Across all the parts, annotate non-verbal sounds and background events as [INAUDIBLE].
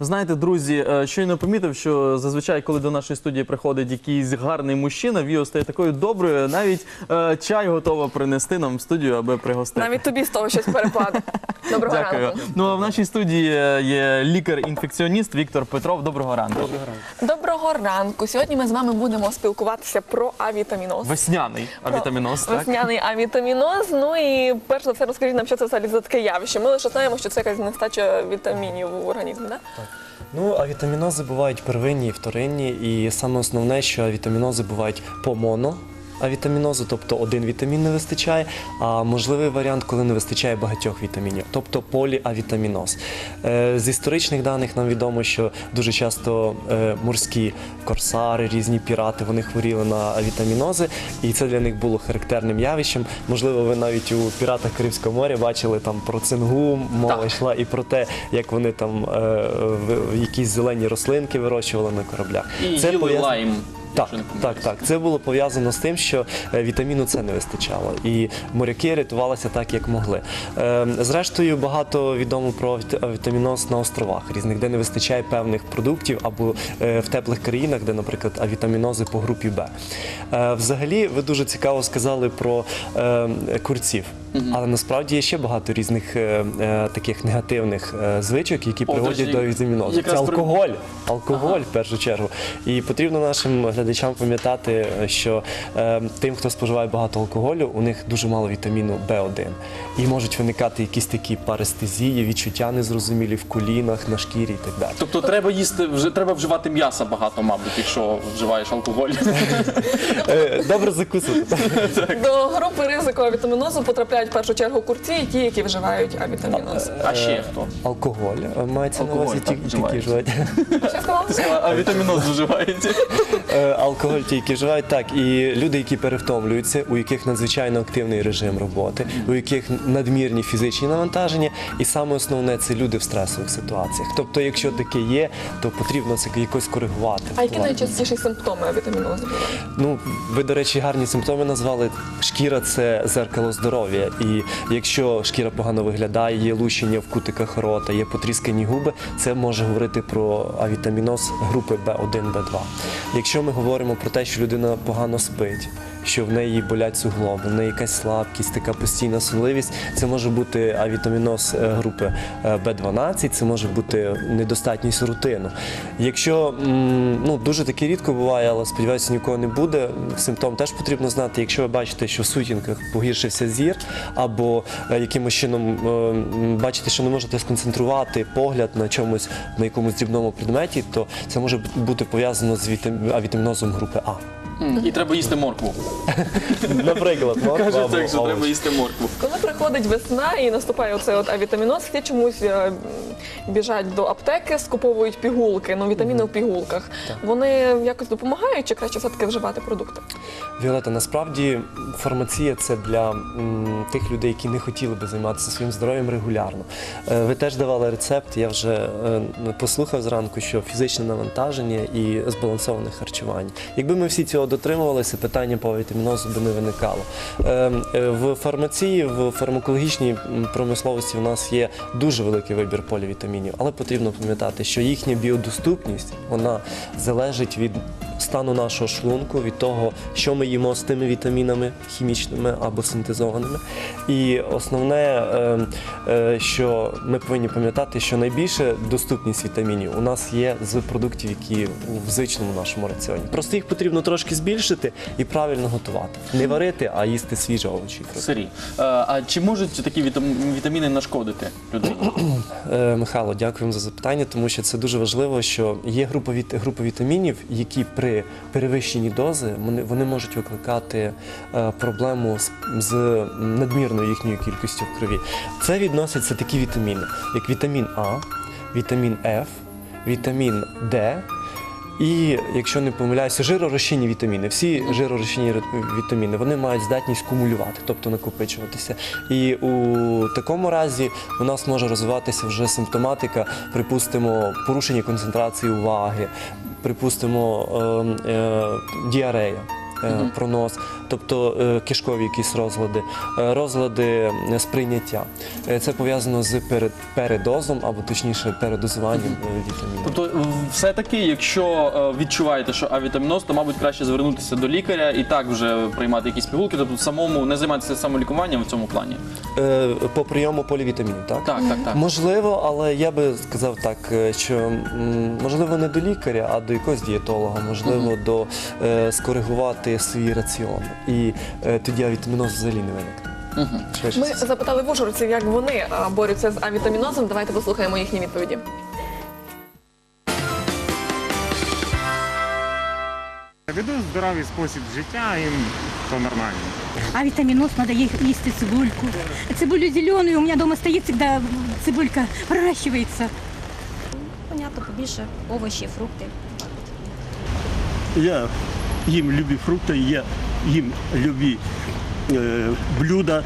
Знаєте, друзі, е, щойно помітив, що зазвичай, коли до нашої студії приходить якийсь гарний мужчина, Віо стає такою доброю, навіть е, чай готова принести нам в студію, аби пригостити. Навіть тобі з того щось перепаде. Доброго Дякую. ранку. Ну а в нашій студії е, є лікар-інфекціоніст Віктор Петров. Доброго ранку. Доброго ранку. Сьогодні ми з вами будемо спілкуватися про авітаміноз. Весняний авітаміноз, так? Весняний авітаміноз. Ну і перш за все розкажіть нам, що це взагалі за таке явище. Ми лише знаємо, що це якась нестача вітамінів в організмі, да? Ну, а вітамінози бувають первинні і вторинні, і саме основне, що авітамінози бувають по моно. Авітамінозу, тобто один вітамін не вистачає, а можливий варіант, коли не вистачає багатьох вітамінів, тобто поліавітаміноз. Е, з історичних даних нам відомо, що дуже часто е, морські корсари, різні пірати, вони хворіли на авітамінози, і це для них було характерним явищем. Можливо, ви навіть у піратах Карибського моря бачили там про цингу, мова Так. йшла і про те, як вони там е, якісь зелені рослинки вирощували на кораблях. І Це їли лайм. Так, якщо не так, помиляюсь. так. Це було пов'язано з тим, що е, вітаміну С не вистачало, і моряки рятувалися так, як могли. Е, Зрештою, багато відомо про авітаміноз на островах різних, де не вистачає певних продуктів, або е, в теплих країнах, де, наприклад, авітамінози по групі Б. Е, Взагалі, ви дуже цікаво сказали про е, курців. Але насправді є ще багато різних е, е, таких негативних е, звичок, які О, приводять до і- Це якраз при- алкоголь. Алкоголь в першу чергу. І потрібно нашим глядачам пам'ятати, що е, тим, хто споживає багато алкоголю, у них дуже мало вітаміну В1. І можуть виникати якісь такі парестезії, відчуття незрозумілі в колінах, на шкірі і так далі. Тобто треба їсти, вже треба вживати м'яса багато, мабуть, якщо вживаєш алкоголь. Е, Добре закусити. [LAUGHS] До групи ризику авітамінозу потрапляють в першу чергу курці і ті, які вживають авітаміноз. А ще хто? Алкоголь е, мається на увазі ті- тільки вживають. [LAUGHS] А вітаміноз вживається. Е, Алкоголь тільки вживають так. І люди, які перевтомлюються, у яких надзвичайно активний режим роботи, у яких надмірні фізичні навантаження, і саме основне це люди в стресових ситуаціях. Тобто, якщо таке є, то потрібно це якось коригувати. А які найчастіші симптоми авітамінозу? Ну, ви, до речі, гарні симптоми назвали. Шкіра це зеркало здоров'я. І якщо шкіра погано виглядає, є лущення в кутиках рота, є потріскані губи, це може говорити про авітаміноз групи b 1 b 2 Якщо ми говоримо про те, що людина погано спить, що в неї болять суглоби, в неї якась слабкість, така постійна сонливість, це може бути авітаміноз е, групи е, В12, це може бути недостатність рутину. Якщо ну, дуже таке рідко буває, але сподіваюся, нікого не буде. Симптом теж потрібно знати. Якщо ви бачите, що в сутінках погіршився зір, або е, якимось чином бачите, що не можете сконцентрувати погляд на чомусь, на якомусь дрібному предметі, то це може бути пов'язано з авітамінозом групи А. І треба їсти моркву. [LAUGHS] Наприклад, морква Каже або так, що треба їсти моркву. Коли приходить весна і наступає оцей от авітаміноз, всі чомусь е, біжать до аптеки, скуповують пігулки, ну вітаміни в пігулках. Вони якось допомагають чи краще все-таки вживати продукти? Віолета, насправді фармація це для м, тих людей, які не хотіли би займатися своїм здоров'ям регулярно. Е, ви теж давали рецепт. Я вже е, послухав зранку, що фізичне навантаження і збалансоване харчування. Якби ми всі цього дотримувалися, питання по вітамінозу би не виникало. Е, е, в фармації, в фармакологічній промисловості в нас є дуже великий вибір полівітамінів, але потрібно пам'ятати, що їхня біодоступність вона залежить від стану нашого шлунку, від того, що ми їмо з тими вітамінами хімічними або синтезованими. І основне, е, е, що ми повинні пам'ятати, що найбільша доступність вітамінів у нас є з продуктів, які в звичному нашому раціоні. Просто їх потрібно трошки збільшити і правильно готувати. Не варити, а їсти свіжі овочі. і фрукти. Сирі. Е, А чи можуть такі вітам- вітаміни нашкодити людині? [CLEARS THROAT] Е, Михайло, дякуємо за запитання, тому що це дуже важливо, що є група, віт... група вітамінів, які при перевищенні дози вони, вони можуть викликати е, проблему з, з надмірною їхньою кількістю в крові. Це відносяться такі вітаміни, як вітамін А, вітамін Ф, вітамін Д. І якщо не помиляюся, жиророзчинні вітаміни. Всі жиророзчинні вітаміни вони мають здатність кумулювати, тобто накопичуватися. І у такому разі у нас може розвиватися вже симптоматика, припустимо, порушення концентрації уваги, припустимо, е, е, діарея. Е, пронос, тобто е, кишкові якісь розлади, е, розлади сприйняття. Це пов'язано з перед, передозом або точніше передозуванням вітамінів. Тобто, все-таки, якщо відчуваєте, що авітаміноз, то, мабуть, краще звернутися до лікаря і так вже приймати якісь пігулки, тобто самому не займатися самолікуванням в цьому плані. По прийому полівітамінів, так? Так, так, так. Можливо, але я би сказав так, що можливо не до лікаря, а до якогось дієтолога, можливо, до е, скоригувати свій раціон. І е, тоді авітаміноз взагалі не виникне. Ми запитали в ужгородців, як вони борються з авітамінозом. Давайте послухаємо їхні відповіді. Веду здоровий спосіб життя, їм то нормально. А витаминоз надо е- есть цибульку. Цибулю зеленую, у меня дома стоит всегда цибулька, проращивается. Понятно, побільше овочі, фрукти. Я їм любі фрукти, я їм любі е, блюда.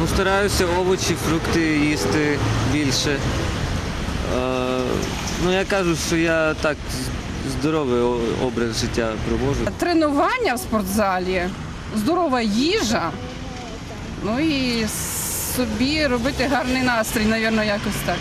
Ну, стараюся овочі, фрукти їсти більше. Е, ну, я кажу, що я так здоровий образ життя проводжу. Тренування в спортзалі, здорова їжа, ну і собі робити гарний настрій, мабуть, якось так.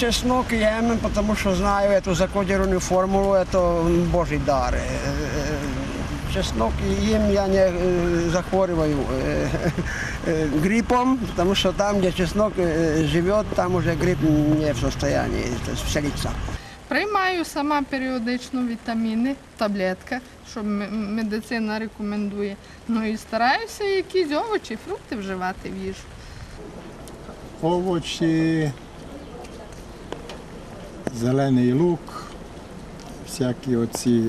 Чеснок ем, тому що знаю эту закодіровану формулу, це Божий дар. Чеснок їм я не е, захворюваю е, е, тому що там, де чеснок живе, там уже грип не в состоянии вселитися. Приймаю сама періодично вітаміни, таблетка, що медицина рекомендує. Ну і стараюся якісь овочі, фрукти вживати в їжу. овочі, зелений лук, всякі оці,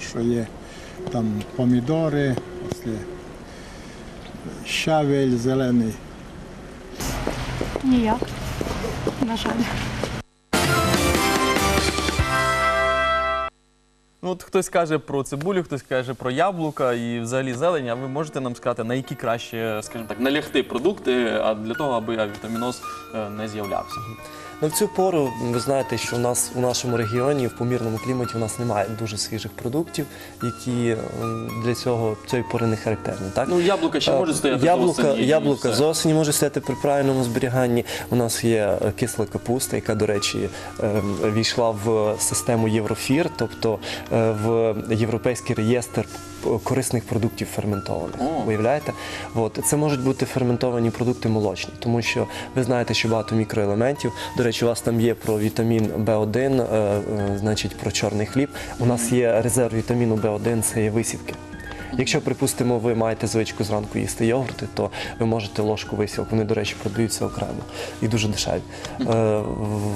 що є там помідори, щавель зелений. Ніяк. На жаль. Ну, от хтось каже про цибулю, хтось каже про яблука і взагалі зелень. А ви можете нам сказати, на які краще, скажімо так, налягти продукти, а для того, аби авітаміноз е, не з'являвся. Ну, в цю пору ви знаєте, що у нас у нашому регіоні в помірному кліматі у нас немає дуже свіжих продуктів, які для цього цієї пори не характерні. Так? Ну, яблука ще можуть стояти Яблука, осені, яблука з осені можуть стояти при правильному зберіганні. У нас є е, кисла капуста, яка, до речі, е, війшла в систему Єврофір, тобто е, в європейський реєстр корисних продуктів ферментованих. О. Уявляєте? От це можуть бути ферментовані продукти молочні, тому що ви знаєте, що багато мікроелементів. До речі, у вас там є про вітамін В1, е, е, значить про чорний хліб. У нас є резерв вітаміну В1, це є висівки. Якщо, припустимо, ви маєте звичку зранку їсти йогурти, то ви можете ложку висівок. Вони, до речі, продаються окремо і дуже дешеві. Е,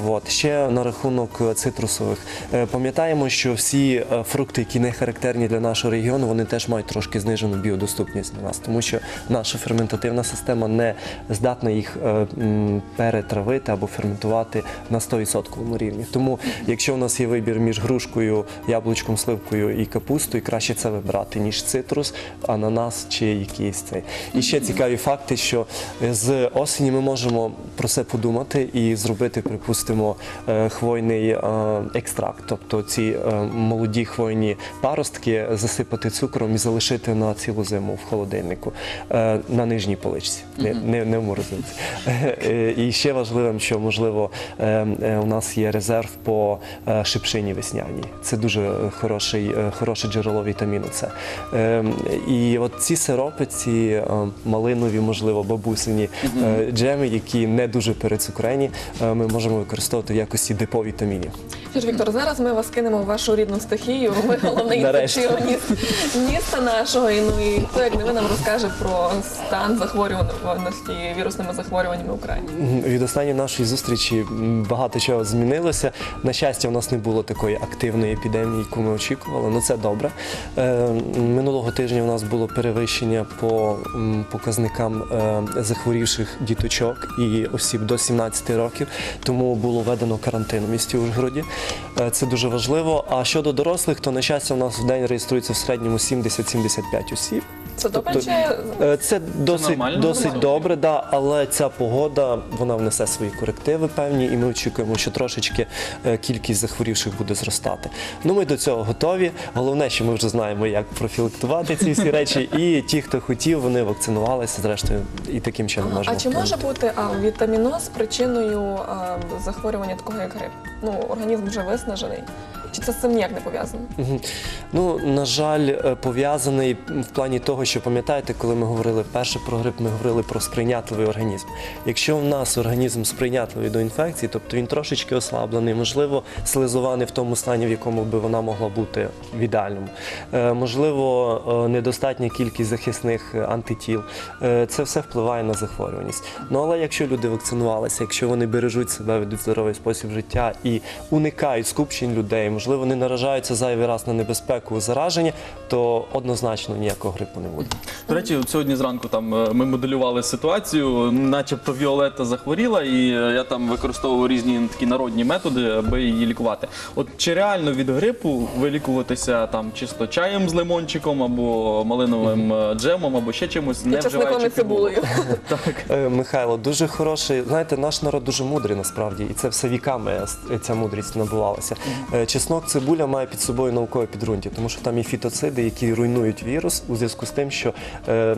от. Ще на рахунок цитрусових. Е, пам'ятаємо, що всі е, фрукти, які не характерні для нашого регіону, вони теж мають трошки знижену біодоступність для нас, тому що наша ферментативна система не здатна їх е, м, перетравити або ферментувати на 100% рівні. Тому, якщо у нас є вибір між грушкою, яблучком, сливкою і капустою, краще це вибирати, ніж цитрус, ананас чи якийсь цей. І ще цікаві факти, що з осені ми можемо про це подумати і зробити, припустимо, е, хвойний е, екстракт, тобто ці е, молоді хвойні паростки засипати цукром і залишити на цілу зиму в холодильнику е, на нижній поличці, не, не, не в морозилці. Е, І ще важливим, що можливо е, е, у нас є резерв по е, шипшині весняній. Це дуже хороший, е, хороше джерело вітаміну С. Е, І от ці сиропи, ці е, малинові, можливо, бабусині е, джеми, які не дуже перецукрені, е, ми можемо використовувати в якості депо вітамінів. Що ж, Віктор, зараз ми вас кинемо в вашу рідну стихію. Ви [LAUGHS] головний Нарешті. інфекціоніст міста нашого. І ну і хто як не ви нам розкаже про стан захворюваності вірусними захворюваннями в Україні. Від останньої нашої зустрічі багато чого змінилося. На щастя, у нас не було такої активної епідемії, яку ми очікували. Ну це добре. Е, Минулого тижня у нас було перевищення по показникам е, захворівших діточок і осіб до 17 років. Тому було введено карантин у місті Ужгороді. Е, Це дуже важливо. А щодо дорослих, то на щастя, у нас в день реєструється в середньому 70-75 осіб. Це добре Тобто, чи Е, Це досить, нормально? досить Нормально. добре, да, але ця погода вона внесе свої корективи певні, і ми очікуємо, що трошечки е, кількість захворівших буде зростати. Ну ми до цього готові. Головне, що ми вже знаємо, як профілактувати ці всі речі. І ті, хто хотів, вони вакцинувалися. Зрештою, і таким чином А можемо. чи може бути а, вітаміноз причиною а, захворювання такого, як грип? Ну, організм вже виснажений. Чи це з цим ніяк не пов'язано? Ну, на жаль, е, пов'язаний в плані того, що пам'ятаєте, коли ми говорили вперше про грип, ми говорили про сприйнятливий організм. Якщо в нас організм сприйнятливий до інфекції, тобто він трошечки ослаблений, можливо, слизова в тому стані, в якому би вона могла бути в ідеальному, Е, можливо, е, недостатня кількість захисних антитіл. Це все впливає на захворюваність. Ну але якщо люди вакцинувалися, якщо вони бережуть себе, ведуть здоровий спосіб життя і уникають скупчень людей, можливо, не наражаються зайвий раз на небезпеку зараження, то однозначно ніякого грипу не буде. До речі, от сьогодні зранку там е, ми моделювали ситуацію, начебто Віолетта захворіла, і е, я там використовував різні такі народні методи, аби її лікувати. От чи реально від грипу вилікуватися там чисто чаєм з лимончиком або малиновим е, джемом, або ще чимось, не вживаючи цибулею. [LAUGHS] Так. Михайло, дуже хороший. Знаєте, наш народ дуже мудрий насправді, і це все віками ця мудрість набувалася. Е, Чеснок, цибуля має під собою наукове підґрунтя, тому що там є фітоциди, які руйнують вірус у зв'язку з тим, що е, е,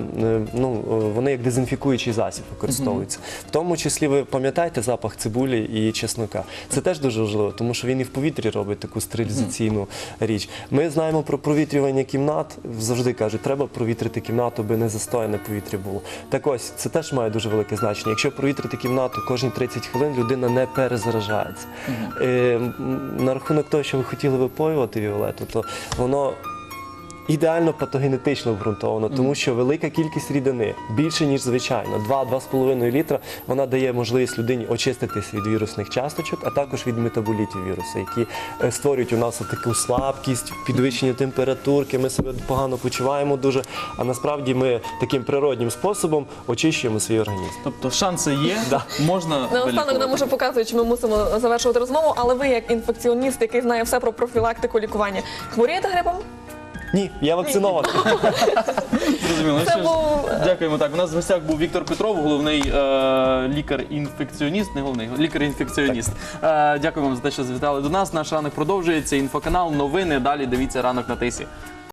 ну, е, вони як дезінфікуючий засіб використовуються. В тому числі ви пам'ятаєте запах цибулі і чеснока. Це теж дуже важливо, тому що він і в повітрі робить таку стерилізаційну річ. Ми знаємо про провітрювання кімнат. Завжди кажуть, треба провітрити кімнату, аби не застояне повітря було. Так ось це теж має дуже велике значення. Якщо провітрити кімнату кожні 30 хвилин, людина не перезаражається. Е, на рахунок того, що хотіли випоювати Віолету, то воно. Ідеально патогенетично обґрунтовано, тому що велика кількість рідини, більше ніж звичайно, 2-2,5 літра, вона дає можливість людині очиститися від вірусних часточок, а також від метаболітів вірусу, які е, створюють у нас таку слабкість, підвищення температурки, ми себе погано почуваємо дуже. А насправді ми таким природнім способом очищуємо свій організм. Тобто шанси є, [LAUGHS] можна Наостанок нам уже показують, що ми мусимо завершувати розмову, але ви, як інфекціоніст, який знає все про профілактику лікування, хворієте грипом? Ні, я вакцинований. Зрозуміло. Ну, що ж, був, Дякуємо. Так, у нас в гостях був Віктор Петров, головний е, лікар-інфекціоніст, не головний, лікар-інфекціоніст. Е, дякуємо вам за те, що завітали до нас. Наш ранок продовжується. Інфоканал, новини. Далі дивіться ранок на тисі.